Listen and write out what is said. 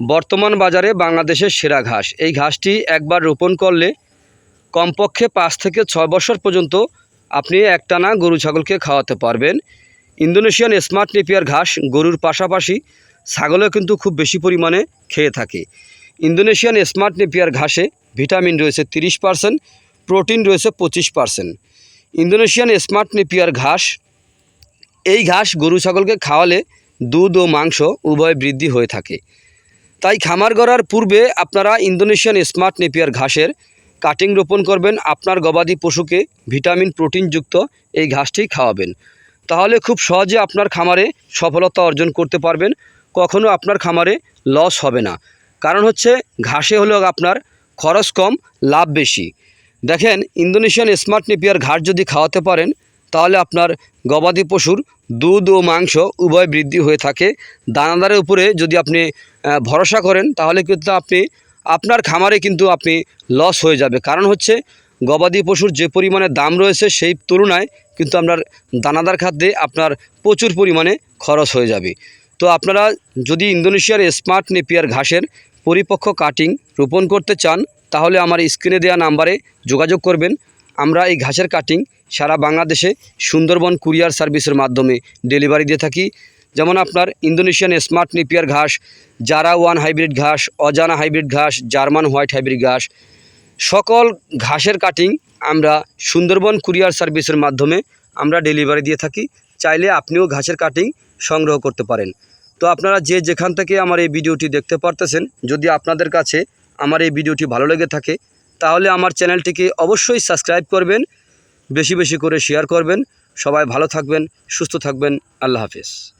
বর্তমান বাজারে বাংলাদেশের সেরা ঘাস। এই ঘাসটি একবার রোপণ করলে কমপক্ষে পাঁচ থেকে ছয় বছর পর্যন্ত আপনি একটানা গরু ছাগলকে খাওয়াতে পারবেন। ইন্দোনেশিয়ান স্মার্ট নেপিয়ার ঘাস গরুর পাশাপাশি ছাগলেও কিন্তু খুব বেশি পরিমাণে খেয়ে থাকে। ইন্দোনেশিয়ান স্মার্ট নেপিয়ার ঘাসে ভিটামিন রয়েছে তিরিশ পার্সেন্ট, প্রোটিন রয়েছে পঁচিশ পার্সেন্ট। ইন্দোনেশিয়ান স্মার্ট নেপিয়ার ঘাস, এই ঘাস গরু ছাগলকে খাওয়ালে দুধ ও মাংস উভয় বৃদ্ধি হয়ে থাকে। তাই খামার গড়ার পূর্বে আপনারা ইন্দোনেশিয়ান স্মার্ট নেপিয়ার ঘাসের কাটিং রোপণ করবেন। আপনার গবাদি পশুকে ভিটামিন প্রোটিনযুক্ত এই ঘাসটি খাওয়াবেন। তাহলে খুব সহজে আপনার খামারে সফলতা অর্জন করতে পারবেন। কখনো আপনার খামারে লস হবে না। কারণ হচ্ছে, ঘাসে হলো আপনার খরচ কম, লাভ বেশি। দেখেন, ইন্দোনেশিয়ান স্মার্ট নেপিয়ার ঘাস যদি খাওয়াতে পারেন তাহলে আপনার গবাদি পশুর দুধ ও মাংস উভয় বৃদ্ধি হয়ে থাকে। দানাদারের উপরে যদি আপনি ভরসা করেন, তাহলে কিন্তু আপনি, আপনার খামারে কিন্তু আপনি লস হয়ে যাবে। কারণ হচ্ছে, গবাদি পশুর যে পরিমাণে দাম রয়েছে, সেই তুলনায় কিন্তু আপনার দানাদার খাদ্যে আপনার প্রচুর পরিমাণে খরচ হয়ে যাবে। তো আপনারা যদি ইন্দোনেশিয়ার স্মার্ট নেপিয়ার ঘাসের পরিপক্ক কাটিং রোপণ করতে চান, তাহলে আমার স্ক্রিনে দেওয়া নাম্বারে যোগাযোগ করবেন। আমরা এই ঘাসের কাটিং সারা বাংলাদেশে সুন্দরবন কুরিয়ার সার্ভিসের মাধ্যমে ডেলিভারি দিয়ে থাকি। যেমন আপনার ইন্দোনেশিয়ান স্মার্ট নেপিয়ার ঘাস জারা ওয়ান হাইব্রিড ঘাস অজানা হাইব্রিড ঘাস জার্মান হোয়াইট হাইব্রিড ঘাস, সকল ঘাসের কাটিং আমরা সুন্দরবন কুরিয়ার সার্ভিসের মাধ্যমে আমরা ডেলিভারি দিয়ে থাকি। চাইলে আপনিও ঘাসের কাটিং সংগ্রহ করতে পারেন। তো আপনারা যে যেখান থেকে আমার এই ভিডিওটি দেখতে পারতেছেন, যদি আপনাদের কাছে আমার এই ভিডিওটি ভালো লেগে থাকে তাহলে আমার চ্যানেলটিকে অবশ্যই সাবস্ক্রাইব করবেন, বেশি বেশি করে শেয়ার করবেন। সবাই ভালো থাকবেন, সুস্থ থাকবেন। আল্লাহ হাফেজ।